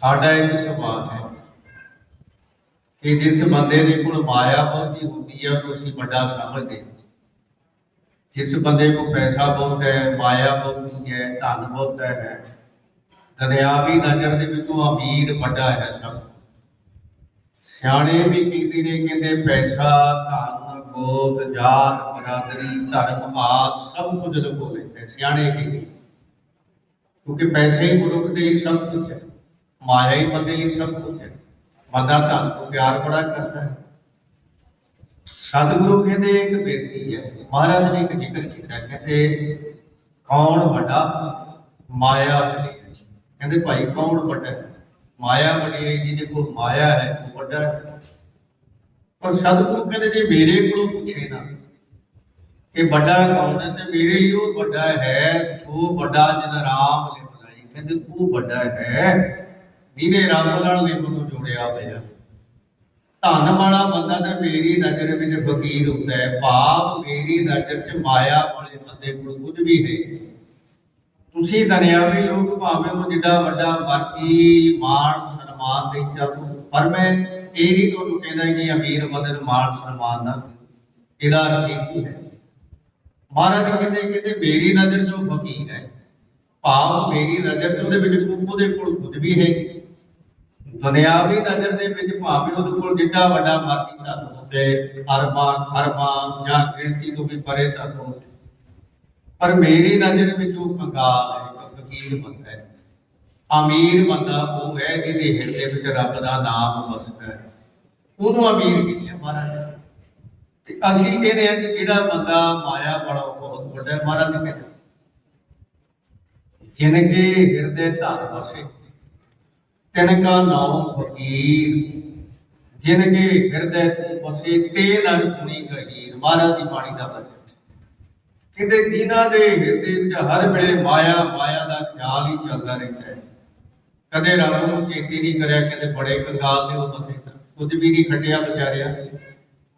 ਸਾਡਾ ਇੱਕ ਸੁਭਾਅ ਹੈ ਕਿ ਜਿਸ ਬੰਦੇ ਦੇ ਕੋਲ ਮਾਇਆ ਬਹੁਤੀ ਹੁੰਦੀ ਹੈ ਉਹ ਅਸੀਂ ਵੱਡਾ ਸਮਝਦੇ ਜਿਸ ਬੰਦੇ ਕੋਲ ਪੈਸਾ ਬਹੁਤ ਹੈ, ਮਾਇਆ ਬਹੁਤੀ ਹੈ, ਧਨ ਬਹੁਤ ਹੈ, ਦੁਨਿਆਵੀ ਨਜ਼ਰ ਦੇ ਵਿੱਚ ਉਹ ਅਮੀਰ ਵੱਡਾ ਹੈ ਸਭ। ਸਿਆਣੇ ਵੀ ਕਹਿੰਦੇ ਨੇ, ਕਹਿੰਦੇ ਪੈਸਾ, ਧਨ ਗੋਤ ਜਾਤ, ਬਰਾਦਰੀ, ਧਰਮ, ਆਦ ਸਭ ਕੁਝ ਲੁਕੋ ਸਿਆਣੇ ਕਹਿੰਦੇ ਕਿਉਂਕਿ ਪੈਸੇ ਹੀ ਮਨੁੱਖ ਦੇ ਲਈ ਸਭ ਕੁਝ ਹੈ। ਮਾਇਆ ਹੀ ਬੰਦੇ ਲਈ ਸਭ ਕੁਝ ਹੈ। ਬੰਦਾ ਧਨ ਤੋਂ ਪਿਆਰ ਬੜਾ ਕਰਦਾ ਹੈ। ਸਤਿਗੁਰੂ ਕਹਿੰਦੇ ਇੱਕ ਬੇਨਤੀ ਹੈ। ਮਹਾਰਾਜ ਨੇ ਇੱਕ ਜ਼ਿਕਰ ਕੀਤਾ। ਕਹਿੰਦੇ, ਕੌਣ ਵੱਡਾ? ਮਾਇਆ ਵੱਡੀ ਕਹਿੰਦੇ, ਭਾਈ ਕੌਣ ਵੱਡਾ ਮਾਇਆ ਵੱਡੀ ਹੈ। ਜਿਹਦੇ ਕੋਲ ਮਾਇਆ ਹੈ, ਉਹ ਵੱਡਾ ਹੈ। ਪਰ ਸਤਿਗੁਰੂ ਕਹਿੰਦੇ ਜੇ ਮੇਰੇ ਕੋਲ ਪੁੱਛੇ ਨਾ ਕਿ ਵੱਡਾ ਕੌਣ ਹੈ, ਤੇ ਮੇਰੇ ਲਈ ਉਹ ਵੱਡਾ ਹੈ ਉਹ ਵੱਡਾ ਜਿਹਦਾ ਰਾਮ ਨੇ ਬਣਾਈ ਕਹਿੰਦੇ, ਉਹ ਵੱਡਾ ਹੈ। ਜਿਹਨੇ ਰੱਬ ਨਾਲ ਵੀ ਨੂੰ ਜੋੜਿਆ ਹੋਇਆ ਧਨ ਵਾਲਾ ਬੰਦਾ ਤਾਂ ਮੇਰੀ ਨਜ਼ਰ ਵਿੱਚ ਫਕੀਰ ਹੁੰਦਾ ਹੈ। ਭਾਵ ਮੇਰੀ ਨਜ਼ਰ 'ਚ ਮਾਇਆ ਵਾਲੇ ਬੰਦੇ ਕੋਲ ਕੁਝ ਵੀ ਹੈ ਤੁਸੀਂ ਦੁਨਿਆਵੀ ਲੋਕ ਭਾਵੇਂ ਉਹ ਜਿੱਡਾ ਵੱਡਾ ਮਰਜ਼ੀ ਮਾਣ ਸਨਮਾਨ ਦੇ ਚੱਲੋ, ਪਰ ਮੈਂ ਇਹ ਨਹੀਂ ਤੁਹਾਨੂੰ ਕਹਿੰਦਾ ਕਿ ਅਮੀਰ ਬੰਦੇ ਨੂੰ ਮਾਣ ਸਨਮਾਨ ਨਾ ਇਹਦਾ ਅਰਥ ਹੈ ਮਹਾਰਾਜ ਕਹਿੰਦੇ ਕਹਿੰਦੇ ਮੇਰੀ ਨਜ਼ਰ 'ਚ ਉਹ ਫਕੀਰ ਹੈ। ਭਾਵ ਮੇਰੀ ਨਜ਼ਰ 'ਚ ਉਹਦੇ ਵਿੱਚ ਉਹਦੇ ਕੋਲ ਕੁਝ ਵੀ ਹੈ। ਨਹੀਂ। ਨਜ਼ਰ ਦੇ ਵਿੱਚ ਭਾਵੇਂ ਉਹਦੇ ਕੋਲ ਜਿੱਡਾ ਵੱਡਾ ਮਰਜ਼ੀ ਧਨ ਹੋਵੇ ਅਰਬਾਂ ਖਰਬਾਂ ਜਾਂ ਗਿਣਤੀ ਤੋਂ ਵੀ ਪਰੇ ਧਨ ਹੋਵੇ। ਪਰ ਮੇਰੀ ਨਜ਼ਰ ਵਿੱਚ ਉਹ ਕੰਗਾਲ ਹੈ ਫਕੀਰ ਬੰਦਾ ਹੈ। ਅਮੀਰ ਬੰਦਾ ਉਹ ਹੈ ਜਿਹਦੇ ਹਿਰਦੇ ਵਿੱਚ ਰੱਬ ਦਾ ਨਾਮ ਵਸਦਾ ਹੈ। ਉਹਨੂੰ ਅਮੀਰ ਕਹਿੰਦੇ ਮਹਾਰਾਜ। ਤੇ ਅਸੀਂ ਕਹਿੰਦੇ ਆ ਕਿ ਜਿਹੜਾ ਬੰਦਾ ਮਾਇਆ ਵਾਲਾ ਬਹੁਤ ਵੱਡਾ ਹੈ, ਮਹਾਰਾਜ ਕਹਿੰਦੇ ਜਿਨ ਕੇ ਹਿਰਦੇ ਧਨ ਵਸੇ ਤਿਨ ਕਾ ਨਾਮ ਫਕੀਰ ਜਿਨ ਕੇ ਹਿਰਦੇ ਤੂੰ ਵਸੇ ਤੇ ਨਰ ਮਹਾਰਾਜ ਦੀ ਬਾਣੀ ਦਾ ਬਚਨ ਕਿਤੇ ਜਿਨ੍ਹਾਂ ਦੇ ਹਿਰਦੇ ਵਿੱਚ ਹਰ ਵੇਲੇ ਮਾਇਆ ਮਾਇਆ ਦਾ ਖਿਆਲ ਹੀ ਚੱਲਦਾ ਰਹਿੰਦਾ ਹੈ। ਕਦੇ ਰੱਬ ਨੂੰ ਚੇਤੇ ਨਹੀਂ ਕਰਿਆ ਕਿਤੇ ਬੜੇ ਕੰਗਾਲ ਦੇ ਉਹ ਬੰਦੇ ਕੁਝ ਵੀ ਨਹੀਂ ਖਟਿਆ ਵਿਚਾਰਿਆ।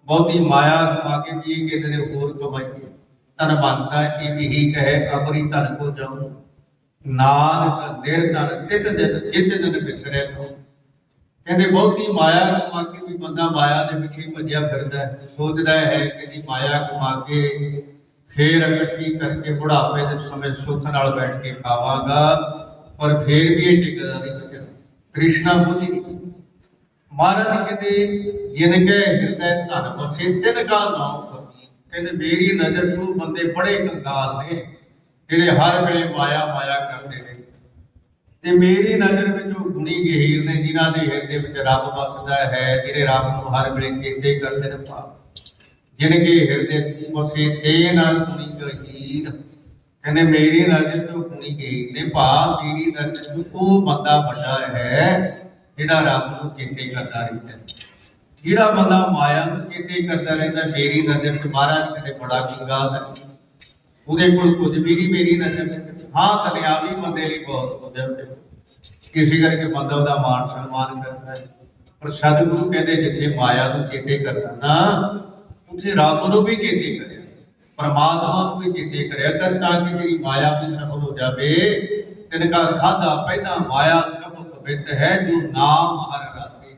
ਬਹੁਤੀ ਮਾਇਆ ਕਮਾ ਕੇ ਵੀ ਇਹ ਨੇ ਹੋਰ ਕਮਾਈਏ। ਤਨ ਬੰਦਾ ਇਹ ਵੀ ਹੀ ਕਹੇ ਅਬਰੀ ਧਨ ਕੋ ਜਾਉ ਨਾਨਕ ਨਿਰਧਨ ਤਿਤ ਦਿਨ ਜਿਤ ਦਿਨ ਬਿਸਰੇ ਤੋ ਕਹਿੰਦੇ ਬਹੁਤੀ ਮਾਇਆ ਕਮਾ ਕੇ ਵੀ ਬੰਦਾ ਮਾਇਆ ਦੇ ਪਿੱਛੇ ਭੱਜਿਆ ਫਿਰਦਾ ਸੋਚਦਾ ਹੈ ਕਿ ਜੀ ਮਾਇਆ ਕਮਾ ਕੇ ਫੇਰ ਇਕੱਠੀ ਕਰਕੇ ਬੁਢਾਪੇ ਦੇ ਸਮੇਂ ਸੁੱਖ ਨਾਲ ਬੈਠ ਕੇ ਖਾਵਾਂਗਾ, ਪਰ ਫੇਰ ਵੀ ਇਹ ਟਿਕਦਾ ਨਹੀਂ ਬਚਿਆ ਕ੍ਰਿਸ਼ਨਾ ਬੁੱਧੀ। ਮਹਾਰਾਜ ਕਹਿੰਦੇ, ਜਿਨ ਕੇ ਹਿਰਦੇ ਧਨ ਵਸੇ ਤਿਨ ਕਾ ਨਾਮ ਕਹਿੰਦੇ, ਮੇਰੀ ਨਜ਼ਰ ਤੋਂ ਬੰਦੇ ਬੜੇ ਕੰਗਾਲ ਨੇ। ਜਿਹੜੇ ਹਰ ਵੇਲੇ ਮਾਇਆ ਮਾਇਆ ਕਰਦੇ ਨੇ। ਤੇ ਮੇਰੀ ਨਜ਼ਰ ਵਿੱਚ ਉਹ ਗੁਣੀ ਗਹੀਰ ਨੇ, ਜਿਨ੍ਹਾਂ ਦੇ ਹਿਰਦੇ ਵਿੱਚ ਰੱਬ ਵਸਦਾ ਹੈ, ਜਿਹੜੇ ਰੱਬ ਨੂੰ ਹਰ ਵੇਲੇ ਚੇਤੇ ਕਰਦੇ ਨੇ ਭਾਵ ਜਿਨ ਹਿਰਦੇ ਵਸੇ, ਤੇ ਨਾਲ ਗੁਣੀ ਗਹੀਰ। ਕਹਿੰਦੇ, ਮੇਰੀ ਨਜ਼ਰ ਤੋਂ ਗੁਣੀ ਗਹੀਰ ਨੇ ਭਾਵ ਮੇਰੀ ਨਜ਼ਰ ਤੋਂ ਉਹ ਬੰਦਾ ਵੱਡਾ ਹੈ, ਜਿਹੜਾ ਰੱਬ ਨੂੰ ਚੇਤੇ ਕਰਦਾ ਰਹਿੰਦਾ ਹੈ। ਜਿਹੜਾ ਬੰਦਾ ਮਾਇਆ ਨੂੰ ਚੇਤੇ ਕਰਦਾ ਰਹਿੰਦਾ ਮੇਰੀ ਨਜ਼ਰ 'ਚ ਮਹਾਰਾਜ ਕਹਿੰਦੇ ਬੜਾ ਚੰਗਾ ਹੈ। ਉਹਦੇ ਕੋਲ ਕੁਝ ਵੀ ਨਹੀਂ, ਮੇਰੀ ਨਜ਼ਰ ਦੇ ਵਿੱਚ ਹਾਂ ਦੁਨਿਆਵੀ ਬੰਦੇ ਲਈ ਬਹੁਤ ਕੁਝ ਹੈ। ਕਿਸੇ ਕਰਕੇ ਬੰਦਾ ਉਹਦਾ ਮਾਣ ਸਨਮਾਨ ਕਰਦਾ। ਹੈ ਪਰ ਸਤਿਗੁਰੂ ਕਹਿੰਦੇ ਜਿੱਥੇ ਮਾਇਆ ਨੂੰ ਚੇਤੇ ਕਰਦਾ ਉੱਥੇ ਰੱਬ ਨੂੰ ਵੀ ਚੇਤੇ ਕਰਿਆ। ਪਰਮਾਤਮਾ ਨੂੰ ਵੀ ਚੇਤੇ ਕਰਿਆ ਕਰ ਤਾਂ ਕਿ ਜਿਹੜੀ ਮਾਇਆ ਵੀ ਸਫਲ ਹੋ ਜਾਵੇ। ਤਿਨਕਾ ਖਾਦਾ ਪਹਿਲਾਂ ਮਾਇਆ ਸਭ ਪਵਿੱਤ ਹੈ, ਜੋ ਨਾਮ ਹਰ ਰਾਤੇ।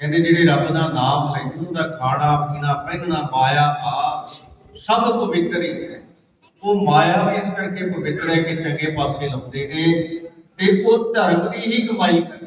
ਕਹਿੰਦੇ ਜਿਹੜੇ ਰੱਬ ਦਾ ਨਾਮ ਲੈਂਦੇ ਉਹਦਾ ਖਾਣਾ, ਪੀਣਾ, ਪਹਿਨਣਾ, ਮਾਇਆ ਆ ਸਭ ਪਵਿੱਤਰ ਹੀ ਹੈ। ਉਹ ਮਾਇਆ ਇਸ ਕਰਕੇ ਪਵਿੱਤਰ ਹੈ ਕਿ ਚੰਗੇ ਪਾਸੇ ਲਾਉਂਦੇ ਨੇ ਤੇ ਉਹ ਧਰਮ ਦੀ ਹੀ ਕਮਾਈ ਕਰਦੇ